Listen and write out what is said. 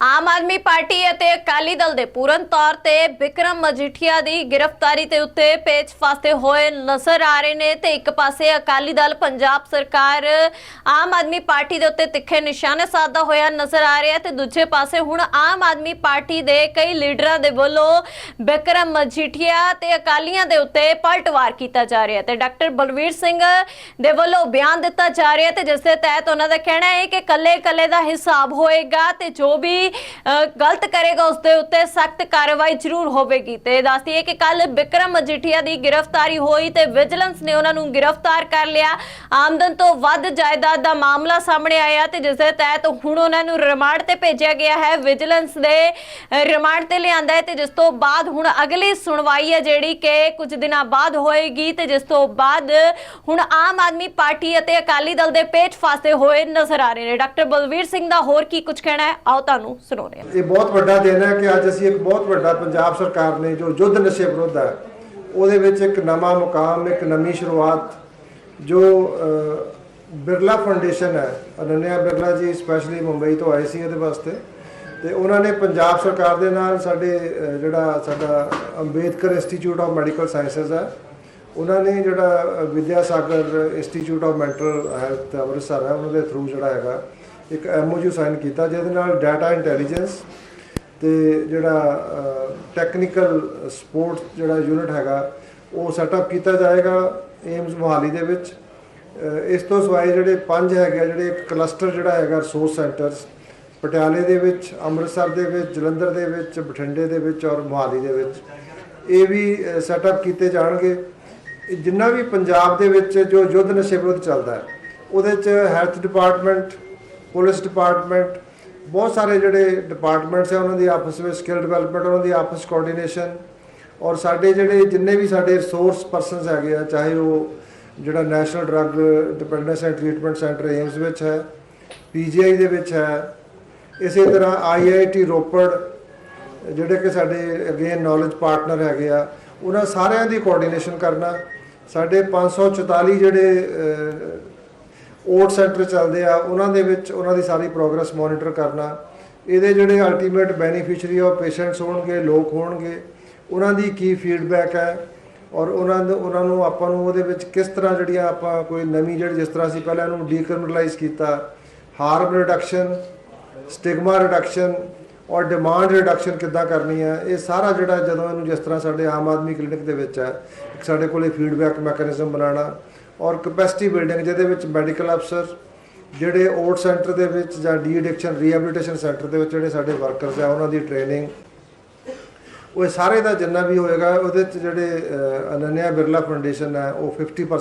Aam Aadmi party ਅਤੇ ਅਕਾਲੀ ਦਲ ਦੇ ਪੂਰਨ ਤੌਰ ਤੇ ਵਿਕਰਮ ਮਜੀਠੀਆ ਦੀ ਗ੍ਰਿਫਤਾਰੀ ਤੇ ਉੱਤੇ ਪੇਚ ਫਾਸਤੇ ਹੋਏ ਨਜ਼ਰ ਆ ਰਹੇ ਨੇ ਤੇ ਇੱਕ ਪਾਸੇ ਅਕਾਲੀ ਦਲ, ਪੰਜਾਬ ਸਰਕਾਰ, ਆਮ ਆਦਮੀ ਪਾਰਟੀ ਦੇ ਉੱਤੇ ਤਿੱਖੇ ਨਿਸ਼ਾਨੇ ਸਾਧਦਾ ਹੋਇਆ ਨਜ਼ਰ ਆ ਰਿਹਾ ਤੇ ਦੂਜੇ ਪਾਸੇ ਹੁਣ ਆਮ ਆਦਮੀ ਪਾਰਟੀ ਦੇ ਕਈ ਲੀਡਰਾਂ ਦੇ ਵੱਲੋਂ ਵਿਕਰਮ ਮਜੀਠੀਆ ਤੇ ਅਕਾਲੀਆਂ ਦੇ ਉੱਤੇ ਪਲਟਵਾਰ ਕੀਤਾ ਜਾ ਰਿਹਾ ਤੇ ਡਾਕਟਰ ਬਲਵੀਰ ਸਿੰਘ ਦੇ ਵੱਲੋਂ ਬਿਆਨ ਦਿੱਤਾ ਜਾ ਰਿਹਾ ਤੇ ਜਿਸ ਦੇ ਤਹਿਤ ਉਹਨਾਂ ਦਾ ਕਹਿਣਾ ਹੈ ਕਿ ਕੱਲੇ ਕੱਲੇ ਦਾ ਹਿਸਾਬ ਹੋਏਗਾ ਤੇ ਜੋ ਵੀ ਅ, ਗਲਤ ਕਰੇਗਾ ਉਸ ਦੇ ਉੱਤੇ ਸਖਤ ਕਾਰਵਾਈ ਜ਼ਰੂਰ ਹੋਵੇਗੀ। ਤੇ ਦੱਸਦੀ ਹੈ ਕਿ ਕੱਲ ਬਿਕਰਮ ਮਜੀਠੀਆ ਦੀ ਗ੍ਰਿਫਤਾਰੀ ਹੋਈ ਤੇ ਵਿਜੀਲੈਂਸ ਨੇ ਉਹਨਾਂ ਨੂੰ ਗ੍ਰਿਫਤਾਰ ਕਰ ਲਿਆ। ਆਮਦਨ ਤੋਂ ਵੱਧ ਜਾਇਦਾਦ ਦਾ ਮਾਮਲਾ ਸਾਹਮਣੇ ਆਇਆ ਤੇ ਜਿਸ ਦੇ ਤਹਿਤ ਹੁਣ ਉਹਨਾਂ ਨੂੰ ਰਿਮਾਂਡ ਤੇ ਭੇਜਿਆ ਗਿਆ ਹੈ। ਵਿਜੀਲੈਂਸ ਦੇ ਰਿਮਾਂਡ ਤੇ ਲਿਆਂਦਾ ਹੈ ਤੇ ਜਿਸ ਤੋਂ ਬਾਅਦ ਹੁਣ ਅਗਲੀ ਸੁਣਵਾਈ ਹੈ ਜਿਹੜੀ ਕਿ ਕੁਝ ਦਿਨਾਂ ਬਾਅਦ ਹੋਏਗੀ ਤੇ ਜਿਸ ਤੋਂ ਬਾਅਦ ਹੁਣ ਆਮ ਆਦਮੀ ਪਾਰਟੀ ਅਤੇ ਅਕਾਲੀ ਦਲ ਦੇ ਪੇਚ ਫਾਸੇ ਹੋਏ ਨਜ਼ਰ ਆ ਰਹੇ ਨੇ। ਡਾਕਟਰ ਬਲਵੀਰ ਸਿੰਘ ਦਾ ਹੋਰ ਕੀ ਕੁਝ ਕਹਿਣਾ ਹੈ? ਆਓ ਤੁਹਾਨੂੰ ਸੁਣਾਉਂਦੇ ਹਾਂ। ਇਹ ਬਹੁਤ ਵੱਡਾ ਦਿਨ ਹੈ ਕਿ ਅੱਜ ਅਸੀਂ ਇੱਕ ਬਹੁਤ ਵੱਡਾ ਪੰਜਾਬ ਸਰਕਾਰ ਨੇ ਜੋ ਯੁੱਧ ਨਸ਼ੇ ਵਿਰੁੱਧ ਹੈ ਉਹਦੇ ਵਿੱਚ ਇੱਕ ਨਵਾਂ ਮੁਕਾਮ ਇੱਕ ਨਵੀਂ ਸ਼ੁਰੂਆਤ ਜੋ ਬਿਰਲਾ ਫਾਊਂਡੇਸ਼ਨ ਹੈ ਅਨੰਨਿਆ ਬਿਰਲਾ ਜੀ ਸਪੈਸ਼ਲੀ ਮੁੰਬਈ ਤੋਂ ਆਏ ਸੀ ਇਹਦੇ ਵਾਸਤੇ ਤੇ ਉਹਨਾਂ ਨੇ ਪੰਜਾਬ ਸਰਕਾਰ ਦੇ ਨਾਲ ਸਾਡੇ ਜਿਹੜਾ ਸਾਡਾ Ambedkar institute of medical sciences ਹੈ ਉਹਨਾਂ ਨੇ ਜਿਹੜਾ ਅ, Vidya Sagar institute of mental health Amritsar ਹੈ ਉਹਨਾਂ ਦੇ ਥਰੂ ਜਿਹੜਾ ਹੈਗਾ ਇੱਕ ਐਮਓਯੂ ਸਾਈਨ ਕੀਤਾ ਜਿਹਦੇ ਨਾਲ ਡਾਟਾ ਇੰਟੈਲੀਜੈਂਸ ਤੇ ਜਿਹੜਾ ਟੈਕਨੀਕਲ ਸਪੋਰਟ ਜਿਹੜਾ ਯੂਨਿਟ ਹੈਗਾ ਉਹ ਸੈਟਅਪ ਕੀਤਾ ਜਾਏਗਾ ਏਮਸ ਮੋਹਾਲੀ ਦੇ ਵਿੱਚ। ਇਸ ਤੋਂ ਸਿਵਾਏ ਜਿਹੜੇ ਪੰਜ ਹੈਗੇ ਆ, ਜਿਹੜੇ ਇੱਕ ਕਲਸਟਰ ਜਿਹੜਾ ਹੈਗਾ ਰਿਸੋਰਸ ਸੈਂਟਰਸ ਪਟਿਆਲੇ ਦੇ ਵਿੱਚ ਅੰਮ੍ਰਿਤਸਰ ਦੇ ਵਿੱਚ ਜਲੰਧਰ ਦੇ ਵਿੱਚ ਬਠਿੰਡੇ ਦੇ ਵਿੱਚ ਔਰ ਮੋਹਾਲੀ ਦੇ ਵਿੱਚ। ਇਹ ਵੀ ਸੈਟਅਪ ਕੀਤੇ ਜਾਣਗੇ। ਜਿੰਨਾ ਵੀ ਪੰਜਾਬ ਦੇ ਵਿੱਚ ਜੋ ਯੁੱਧ ਨਸ਼ੇ ਵਿਰੁੱਧ ਚੱਲਦਾ ਹੈ ਉਹਦੇ ਚ ਹੈਲਥ ਡਿਪਾਰਟਮੈਂਟ ਪੁਲਿਸ ਡਿਪਾਰਟਮੈਂਟ, ਬਹੁਤ ਸਾਰੇ ਜਿਹੜੇ ਡਿਪਾਰਟਮੈਂਟਸ ਆ ਉਹਨਾਂ ਦੀ ਆਪਸ ਵਿੱਚ ਸਕਿੱਲ ਡਿਵੈਲਪਮੈਂਟ ਉਹਨਾਂ ਦੀ ਆਪਸ ਕੋਆਰਡੀਨੇਸ਼ਨ ਔਰ ਸਾਡੇ ਜਿਹੜੇ ਜਿੰਨੇ ਵੀ ਸਾਡੇ ਰਿਸੋਰਸ ਪਰਸਨਸ ਹੈਗੇ ਆ, ਚਾਹੇ ਉਹ ਜਿਹੜਾ national drug dependence and treatment centre AIIMS ਵਿੱਚ ਹੈ ਪੀਜੀਆਈ ਦੇ ਵਿੱਚ ਹੈ, ਇਸੇ ਤਰ੍ਹਾਂ ਆਈਆਈਟੀ ਰੋਪੜ, ਜਿਹੜੇ ਕਿ ਸਾਡੇ ਅਗੇਨ ਨੌਲੇਜ ਪਾਰਟਨਰ ਹੈਗੇ ਆ, ਉਹਨਾਂ ਸਾਰਿਆਂ ਦੀ ਕੋਆਰਡੀਨੇਸ਼ਨ ਕਰਨਾ, ਸਾਡੇ 544 ਜਿਹੜੇ ਓਟ ਸੈਂਟਰ ਚੱਲਦੇ ਆ, ਉਹਨਾਂ ਦੇ ਵਿੱਚ ਉਹਨਾਂ ਦੀ ਸਾਰੀ ਪ੍ਰੋਗਰੈਸ ਮੋਨੀਟਰ ਕਰਨਾ, ਇਹਦੇ ਜਿਹੜੇ ਅਲਟੀਮੇਟ ਬੈਨੀਫੀਸ਼ੀਅਰੀ ਆ ਪੇਸ਼ੈਂਟਸ ਹੋਣਗੇ, ਲੋਕ ਹੋਣਗੇ, ਉਹਨਾਂ ਦੀ ਕੀ ਫੀਡਬੈਕ ਹੈ ਔਰ ਉਹਨਾਂ ਨੂੰ ਉਹਨਾਂ ਨੂੰ ਆਪਾਂ ਨੂੰ ਉਹਦੇ ਵਿੱਚ ਕਿਸ ਤਰ੍ਹਾਂ ਜਿਹੜੀਆਂ ਆਪਾਂ ਕੋਈ ਨਵੀਂ ਜਿਹੜੀ ਜਿਸ ਤਰ੍ਹਾਂ ਅਸੀਂ ਪਹਿਲਾਂ ਇਹਨੂੰ ਡੀਕ੍ਰਿਮੀਨਲਾਈਜ਼ ਕੀਤਾ ਹਾਰਮ ਰਿਡਕਸ਼ਨ ਸਟਿਗਮਾ ਰਿਡਕਸ਼ਨ ਔਰ ਡਿਮਾਂਡ ਰਿਡਕਸ਼ਨ ਕਿੱਦਾਂ ਕਰਨੀ ਹੈ, ਇਹ ਸਾਰਾ ਜਿਹੜਾ ਜਦੋਂ ਇਹਨੂੰ ਜਿਸ ਤਰ੍ਹਾਂ ਸਾਡੇ ਆਮ ਆਦਮੀ ਕਲੀਨਿਕ ਦੇ ਵਿੱਚ ਹੈ ਇੱਕ ਸਾਡੇ ਕੋਲੇ ਫੀਡਬੈਕ ਮੈਕੈਨਿਜ਼ਮ ਬਣਾਉਣਾ ਔਰ ਕਪੈਸਿਟੀ ਬਿਲਡਿੰਗ ਜਿਹਦੇ ਵਿੱਚ ਮੈਡੀਕਲ ਅਫਸਰ ਜਿਹੜੇ ਓਟ ਸੈਂਟਰ ਦੇ ਵਿੱਚ ਜਾਂ ਡੀ ਐਡਿਕਸ਼ਨ ਰੀਹੈਬਿਲਿਟੇਸ਼ਨ ਸੈਂਟਰ ਦੇ ਵਿੱਚ ਜਿਹੜੇ ਸਾਡੇ ਵਰਕਰਸ ਆ ਉਹਨਾਂ ਦੀ ਟ੍ਰੇਨਿੰਗ ਉਹ ਸਾਰੇ ਦਾ ਜਿੰਨਾ ਵੀ ਹੋਏਗਾ ਉਹਦੇ ਚ ਜਿਹੜੇ ਅ, ਅਨੰਨਿਆ ਬਿਰਲਾ ਫਾਊਂਡੇਸ਼ਨ ਹੈ ਉਹ 50%